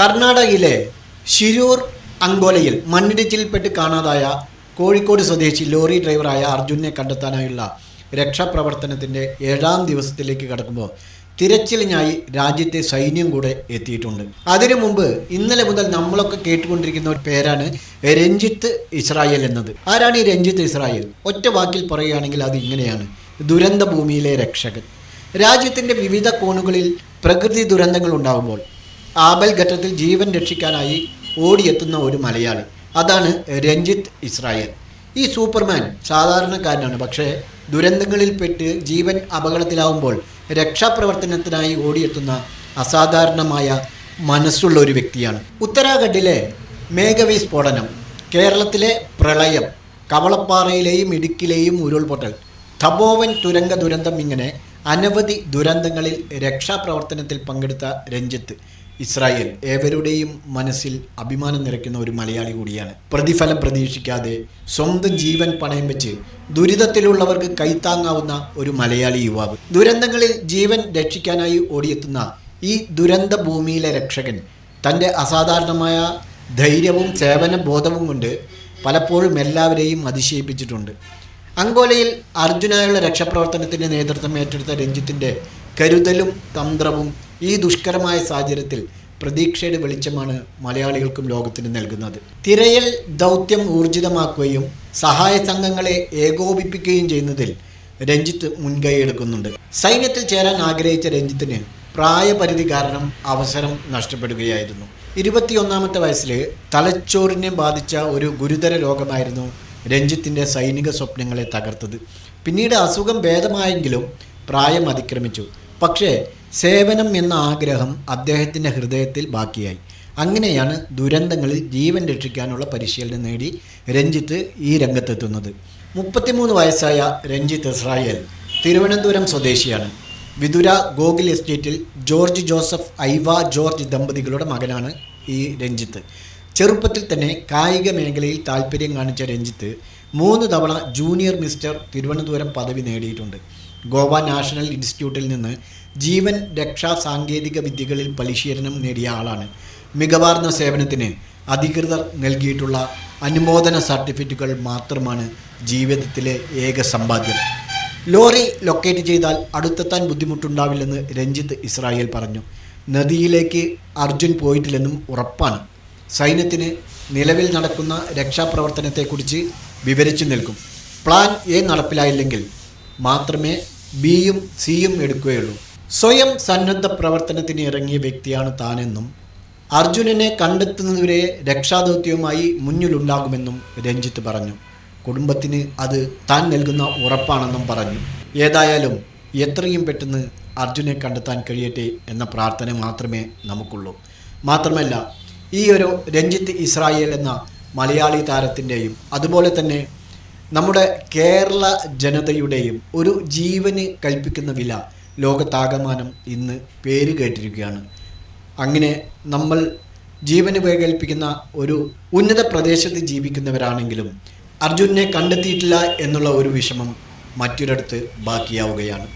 കർണാടകയിലെ ശിരൂർ അങ്കോലയിൽ മണ്ണിടിച്ചിൽപ്പെട്ട് കാണാതായ കോഴിക്കോട് സ്വദേശി ലോറി ഡ്രൈവറായ അർജുനെ കണ്ടെത്താനായുള്ള രക്ഷാപ്രവർത്തനത്തിന്റെ ഏഴാം ദിവസത്തിലേക്ക് കടക്കുമ്പോൾ തിരച്ചിലിനായി രാജ്യത്തെ സൈന്യം കൂടെ എത്തിയിട്ടുണ്ട്. അതിനു മുമ്പ് ഇന്നലെ മുതൽ നമ്മളൊക്കെ കേട്ടുകൊണ്ടിരിക്കുന്ന ഒരു പേരാണ് രഞ്ജിത്ത് ഇസ്രായേൽ എന്നത്. ആരാണ് ഈ രഞ്ജിത്ത് ഇസ്രായേൽ? ഒറ്റ വാക്കിൽ പറയുകയാണെങ്കിൽ അത് ഇങ്ങനെയാണ്. ദുരന്ത ഭൂമിയിലെ രക്ഷകൻ. രാജ്യത്തിന്റെ വിവിധ കോണുകളിൽ പ്രകൃതി ദുരന്തങ്ങൾ ഉണ്ടാകുമ്പോൾ ആപൽഘട്ടത്തിൽ ജീവൻ രക്ഷിക്കാനായി ഓടിയെത്തുന്ന ഒരു മലയാളി. അതാണ് രഞ്ജിത്ത് ഇസ്രായേൽ. ഈ സൂപ്പർമാൻ സാധാരണക്കാരനാണ്. പക്ഷേ ദുരന്തങ്ങളിൽപ്പെട്ട് ജീവൻ അപകടത്തിലാവുമ്പോൾ രക്ഷാപ്രവർത്തനത്തിനായി ഓടിയെത്തുന്ന അസാധാരണമായ മനസ്സുള്ള ഒരു വ്യക്തിയാണ്. ഉത്തരാഖണ്ഡിലെ മേഘവി സ്ഫോടനം കേരളത്തിലെ പ്രളയം കവളപ്പാറയിലെയും ഇടുക്കിലെയും ഉരുൾപൊട്ടൽ തപോവൻ തുരങ്ക ദുരന്തം ഇങ്ങനെ അനവധി ദുരന്തങ്ങളിൽ രക്ഷാപ്രവർത്തനത്തിൽ പങ്കെടുത്ത രഞ്ജിത്ത്. ഇസ്രായേൽ ഏവരുടെയും മനസ്സിൽ അഭിമാനം നിറയ്ക്കുന്ന ഒരു മലയാളി കൂടിയാണ്. പ്രതിഫലം പ്രതീക്ഷിക്കാതെ സ്വന്തം ജീവൻ പണയം വെച്ച് ദുരിതത്തിലുള്ളവർക്ക് കൈത്താങ്ങാവുന്ന ഒരു മലയാളി യുവാവ്. ദുരന്തങ്ങളിൽ ജീവൻ രക്ഷിക്കാനായി ഓടിയെത്തുന്ന ഈ ദുരന്ത ഭൂമിയിലെ രക്ഷകൻ തന്റെ അസാധാരണമായ ധൈര്യവും സേവന ബോധവും കൊണ്ട് പലപ്പോഴും എല്ലാവരെയും അതിശയിപ്പിച്ചിട്ടുണ്ട്. അങ്കോലയിൽ അർജുനായുള്ള രക്ഷാപ്രവർത്തനത്തിന്റെ നേതൃത്വം ഏറ്റെടുത്ത രഞ്ജിത്തിന്റെ കരുതലും തന്ത്രവും ഈ ദുഷ്കരമായ സാഹചര്യത്തിൽ പ്രതീക്ഷയുടെ വെളിച്ചമാണ് മലയാളികൾക്കും ലോകത്തിന് നൽകുന്നത്. തിരയൽ ദൗത്യം ഊർജിതമാക്കുകയും സഹായ സംഘങ്ങളെ ഏകോപിപ്പിക്കുകയും ചെയ്യുന്നതിൽ രഞ്ജിത്ത് മുൻകൈയെടുക്കുന്നുണ്ട് സൈന്യത്തിൽ ചേരാൻ ആഗ്രഹിച്ച രഞ്ജിത്തിന് പ്രായപരിധി കാരണം അവസരം നഷ്ടപ്പെടുകയായിരുന്നു. ഇരുപത്തിയൊന്നാമത്തെ വയസ്സിൽ തലച്ചോറിനെ ബാധിച്ച ഒരു ഗുരുതര രോഗമായിരുന്നു രഞ്ജിത്തിന്റെ സൈനിക സ്വപ്നങ്ങളെ തകർത്തത്. പിന്നീട് അസുഖം ഭേദമായെങ്കിലും പ്രായം അതിക്രമിച്ചു. പക്ഷേ സേവനം എന്ന ആഗ്രഹം അദ്ദേഹത്തിന്റെ ഹൃദയത്തിൽ ബാക്കിയായി. അങ്ങനെയാണ് ദുരന്തങ്ങളിൽ ജീവൻ രക്ഷിക്കാനുള്ള പരിശീലനം നേടി രഞ്ജിത്ത് ഈ രംഗത്തെത്തുന്നത്. മുപ്പത്തിമൂന്ന് വയസ്സായ രഞ്ജിത്ത് ഇസ്രായേൽ തിരുവനന്തപുരം സ്വദേശിയാണ്. വിതുര ഗോകുൽ എസ്റ്റേറ്റിൽ ജോർജ് ജോസഫ് ഐവ ജോർജ് ദമ്പതികളുടെ മകനാണ് ഈ രഞ്ജിത്ത്. ചെറുപ്പത്തിൽ തന്നെ കായിക മേഖലയിൽ താല്പര്യം കാണിച്ച രഞ്ജിത്ത് മൂന്ന് തവണ ജൂനിയർ മിസ്റ്റർ തിരുവനന്തപുരം പദവി നേടിയിട്ടുണ്ട്. ഗോവ നാഷണൽ ഇൻസ്റ്റിറ്റ്യൂട്ടിൽ നിന്ന് ജീവൻ രക്ഷാ സാങ്കേതിക വിദ്യകളിൽ പരിശീലനം നേടിയ ആളാണ്. മികവാർന്ന സേവനത്തിന് അധികൃതർ നൽകിയിട്ടുള്ള അനുമോദന സർട്ടിഫിക്കറ്റുകൾ മാത്രമാണ് ജീവിതത്തിലെ ഏക സമ്പാദ്യം. ലോറി ലൊക്കേറ്റ് ചെയ്താൽ അടുത്തെത്താൻ ബുദ്ധിമുട്ടുണ്ടാവില്ലെന്ന് രഞ്ജിത്ത് ഇസ്രായേൽ പറഞ്ഞു. നദിയിലേക്ക് അർജുൻ പോയിട്ടില്ലെന്നും ഉറപ്പാണ്. സൈന്യത്തിന് നിലവിൽ നടക്കുന്ന രക്ഷാപ്രവർത്തനത്തെക്കുറിച്ച് വിവരിച്ചു നൽകും. പ്ലാൻ എ നടപ്പിലായില്ലെങ്കിൽ മാത്രമേ ബിയും സിയും എടുക്കുകയുള്ളൂ. സ്വയം സന്നദ്ധ പ്രവർത്തനത്തിന് ഇറങ്ങിയ വ്യക്തിയാണ് താനെന്നും അർജുനനെ കണ്ടെത്തുന്നതുവരെ രക്ഷാദൗത്യവുമായി മുന്നിലുണ്ടാകുമെന്നും രഞ്ജിത്ത് പറഞ്ഞു. കുടുംബത്തിന് അത് താൻ നൽകുന്ന ഉറപ്പാണെന്നും പറഞ്ഞു. ഏതായാലും എത്രയും പെട്ടെന്ന് അർജുനെ കണ്ടെത്താൻ കഴിയട്ടെ എന്ന പ്രാർത്ഥന മാത്രമേ നമുക്കുള്ളൂ. മാത്രമല്ല ഈ ഒരു രഞ്ജിത്ത് ഇസ്രായേൽ എന്ന മലയാളി താരത്തിന്റെയും അതുപോലെ തന്നെ നമ്മുടെ കേരള ജനതയുടെയും ഒരു ജീവന് കൽപ്പിക്കുന്ന വില ലോകത്താകമാനം ഇന്ന് പേര് കേട്ടിരിക്കുകയാണ്. അങ്ങനെ നമ്മൾ ജീവന് കൽപ്പിക്കുന്ന ഒരു ഉന്നത പ്രദേശത്ത് ജീവിക്കുന്നവരാണെങ്കിലും അർജുനെ കണ്ടെത്തിയിട്ടില്ല എന്നുള്ള ഒരു വിഷമം മറ്റൊരിടത്ത് ബാക്കിയാവുകയാണ്.